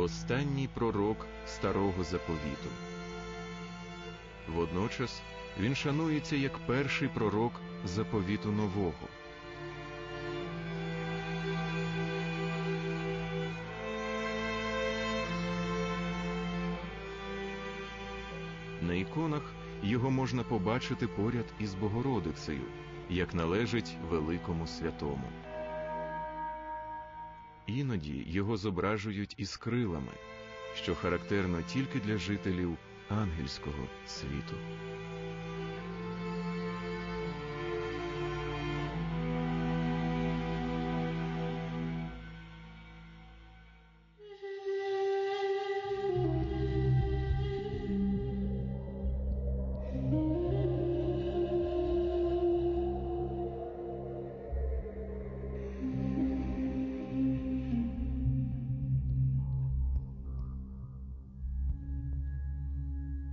останній пророк старого заповіту. Водночас він шанується як перший пророк заповіту нового. На іконах його можна побачити поряд із Богородицею, як належить великому святому. Іноді його зображують із крилами, що характерно тільки для жителів ангельського світу.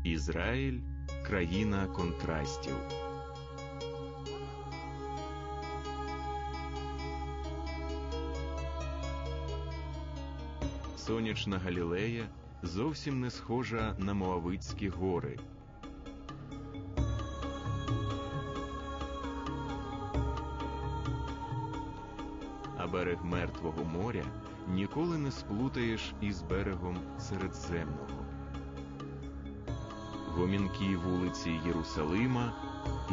Ізраїль країна контрастів. Сонячна Галілея зовсім не схожа на Моавицькі гори. А берег Мертвого моря ніколи не сплутаєш із берегом Середземного гомінкі вулиці Єрусалима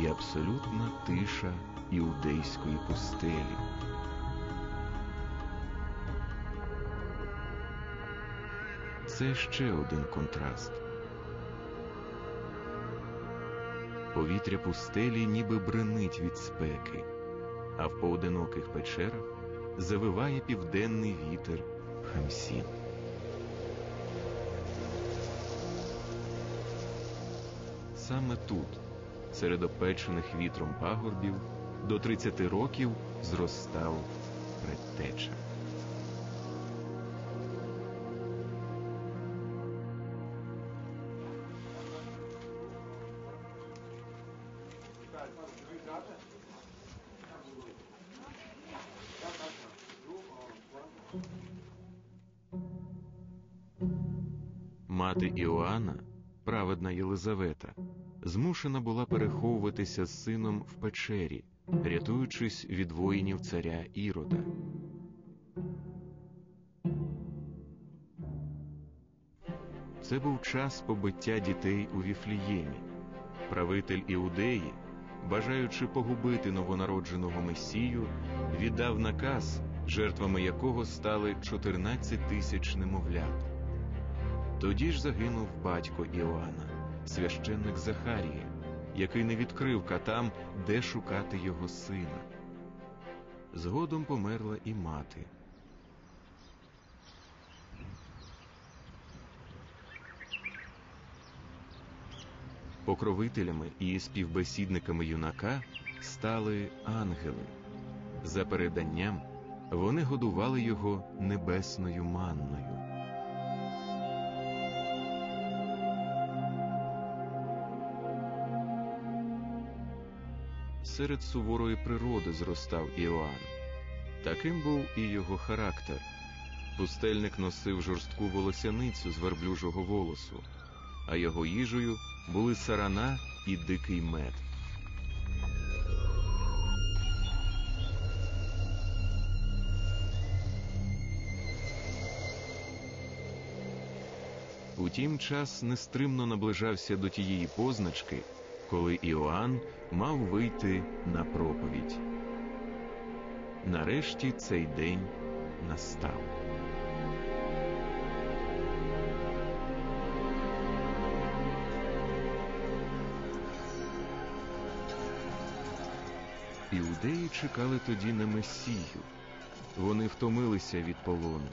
і абсолютна тиша іудейської пустелі. Це ще один контраст. Повітря пустелі ніби бренить від спеки, а в поодиноких печерах завиває південний вітер Хамсін. Саме тут, серед опечених вітром пагорбів, до 30 років зростав предтеча. Мати Іоанна, праведна Єлизавета, змушена була переховуватися з сином в печері, рятуючись від воїнів царя Ірода. Це був час побиття дітей у Віфліємі. Правитель Іудеї, бажаючи погубити новонародженого Месію, віддав наказ, жертвами якого стали 14 тисяч немовлят. Тоді ж загинув батько Іоанна, священник Захарія, який не відкрив катам, де шукати його сина. Згодом померла і мати. Покровителями і співбесідниками юнака стали ангели. За переданням, вони годували його небесною манною. Серед суворої природи зростав Іоанн. Таким був і його характер. Пустельник носив жорстку волосяницю з верблюжого волосу, а його їжею були сарана і дикий мед. Утім, час нестримно наближався до тієї позначки, коли Іоанн мав вийти на проповідь. Нарешті цей день настав. Іудеї чекали тоді на Месію. Вони втомилися від полону.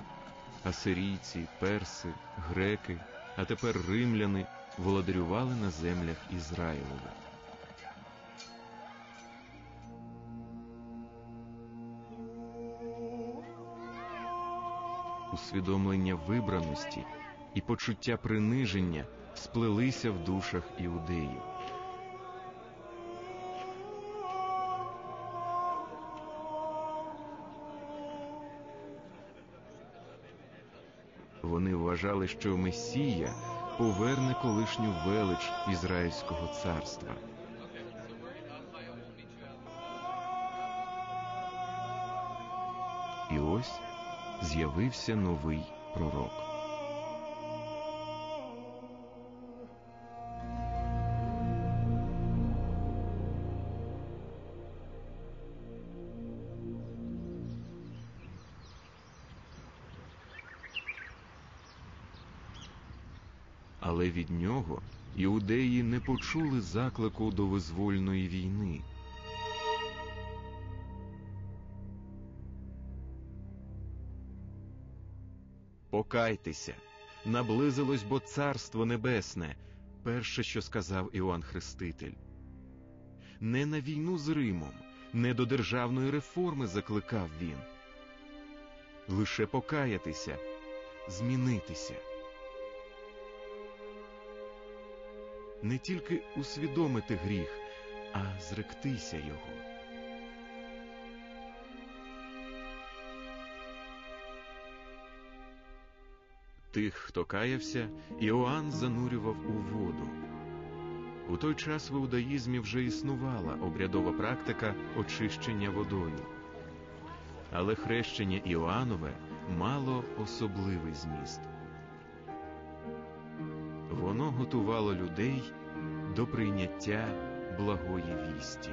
Асирійці, перси, греки, а тепер римляни володарювали на землях Ізраїлових. Усвідомлення вибраності і почуття приниження сплелися в душах іудеїв. Вони вважали, що Месія поверне колишню велич Ізраїльського царства. І ось з'явився новий пророк. Але від нього іудеї не почули заклику до визвольної війни. Покайтеся, наблизилось бо царство небесне, перше, що сказав Іоанн Хреститель. Не на війну з Римом, не до державної реформи закликав він. Лише покаятися, змінитися. Не тільки усвідомити гріх, а зректися його. Тих, хто каявся, Іоанн занурював у воду. У той час в іудаїзмі вже існувала обрядова практика очищення водою. Але хрещення Іоаннове мало особливий зміст. Воно готувало людей до прийняття благої вісті.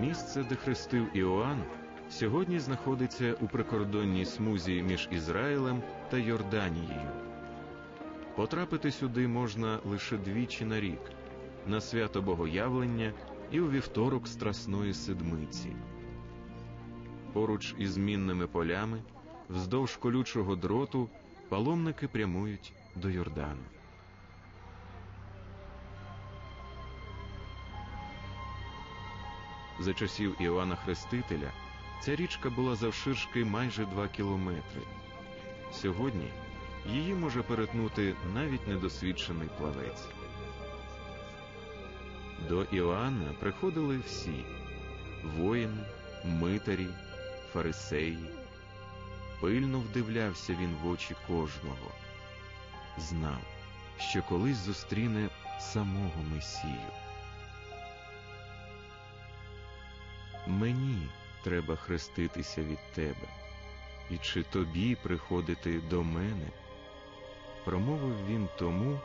Місце, де хрестив Іоанн, сьогодні знаходиться у прикордонній смузі між Ізраїлем та Йорданією. Потрапити сюди можна лише двічі на рік на свято Богоявлення і у вівторок Страсної Седмиці. Поруч із мінними полями, вздовж колючого дроту, паломники прямують до Йордану. За часів Іоанна Хрестителя ця річка була завширшки майже два кілометри. Сьогодні її може перетнути навіть недосвідчений плавець. До Іоанна приходили всі воїни, митарі, фарисеї. Пильно вдивлявся він в очі кожного, знав, що колись зустріне самого Месію. Мені треба хреститися від тебе, і чи тобі приходити до мене? Промовив він тому,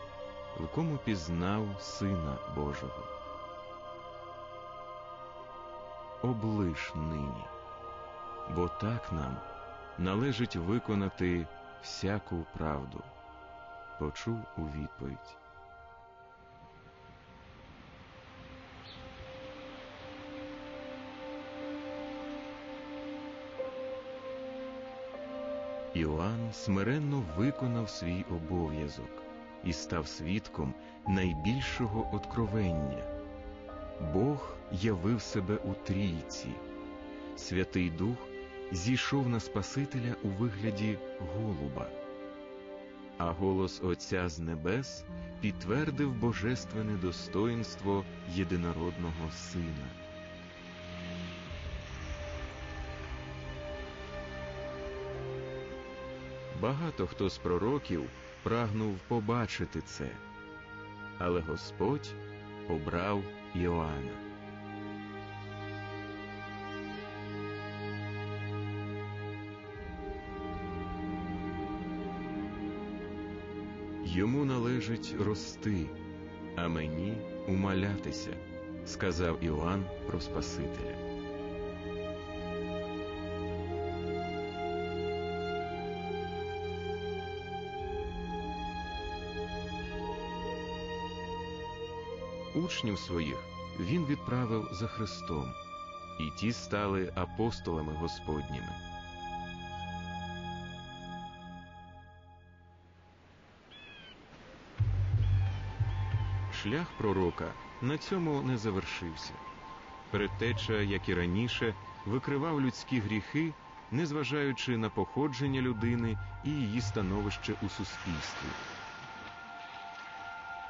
в кому пізнав Сина Божого. Облиш нині, бо так нам належить виконати всяку правду, почув у відповідь. Іоанн смиренно виконав свій обов'язок і став свідком найбільшого откровення. Бог явив себе у трійці, Святий Дух зійшов на Спасителя у вигляді голуба, а голос Отця з небес підтвердив божественне достоїнство єдинородного Сина. Багато хто з пророків прагнув побачити це, але Господь обрав Іоанна. Йому належить рости, а мені умалятися, сказав Іоанн про Спасителя. Учнів своїх він відправив за Христом, і ті стали апостолами Господніми. Шлях пророка на цьому не завершився. Предтеча, як і раніше, викривав людські гріхи, незважаючи на походження людини і її становище у суспільстві.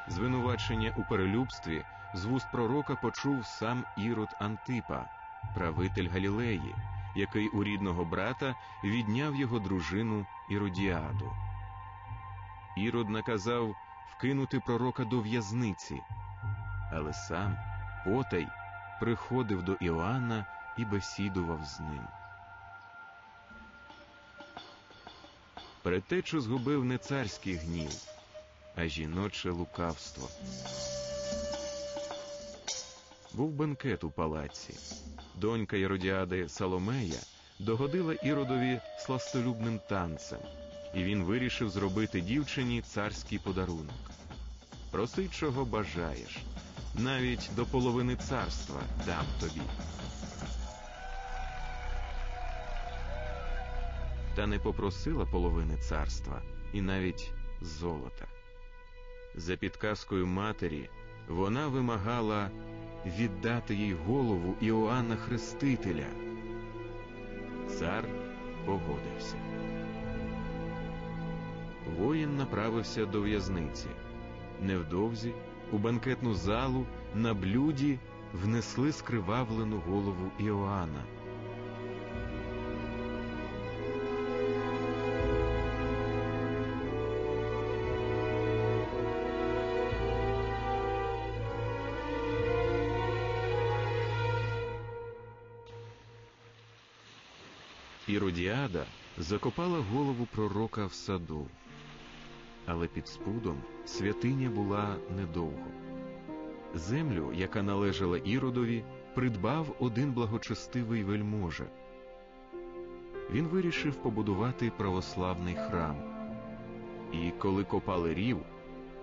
Звинувачення у перелюбстві з вуст пророка почув сам Ірод Антипа, правитель Галілеї, який у рідного брата відняв його дружину Іродіаду. Ірод наказав вкинути пророка до в'язниці, але сам потай приходив до Іоанна і бесідував з ним. Предтечу згубив не царський гнів, а жіноче лукавство. Був бенкет у палаці. Донька Єродіади Саломея догодила Іродові сластолюбним танцем, і він вирішив зробити дівчині царський подарунок. Проси, чого бажаєш, навіть до половини царства дам тобі. Та не попросила половини царства і навіть золота. За підказкою матері вона вимагала віддати їй голову Іоанна Хрестителя. Цар погодився. Воїн направився до в'язниці. Невдовзі у банкетну залу на блюді внесли скривавлену голову Іоанна. Іродіада закопала голову пророка в саду, але під спудом святиня була недовго. Землю, яка належала Іродові, придбав один благочестивий вельможа. Він вирішив побудувати православний храм. І коли копали рів,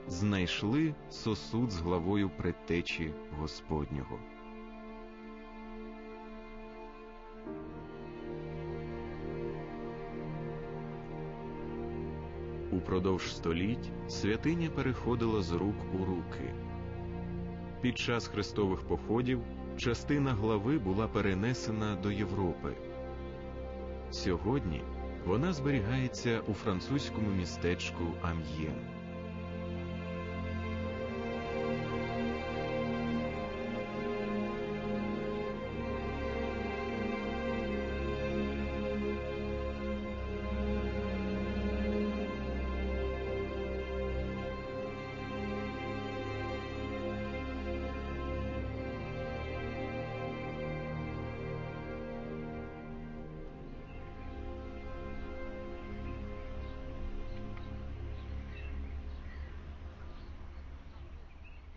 знайшли сосуд з главою предтечі Господнього. Упродовж століть святиня переходила з рук у руки. Під час хрестових походів частина глави була перенесена до Європи. Сьогодні вона зберігається у французькому містечку Амьєн.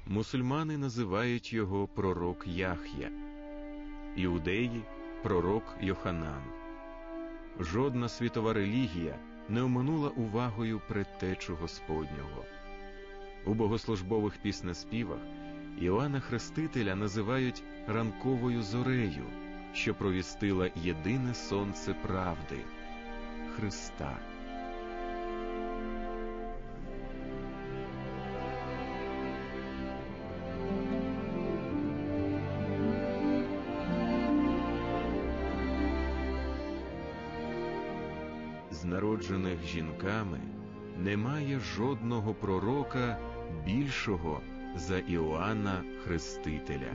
Мусульмани називають його пророк Яхя, іудеї пророк Йоханан. Жодна світова релігія не оминула увагою предтечу Господнього. У богослужбових піснеспівах Іоанна Хрестителя називають ранковою зорею, що провістила єдине сонце правди Христа. Народжених жінками немає жодного пророка більшого за Іоанна Хрестителя.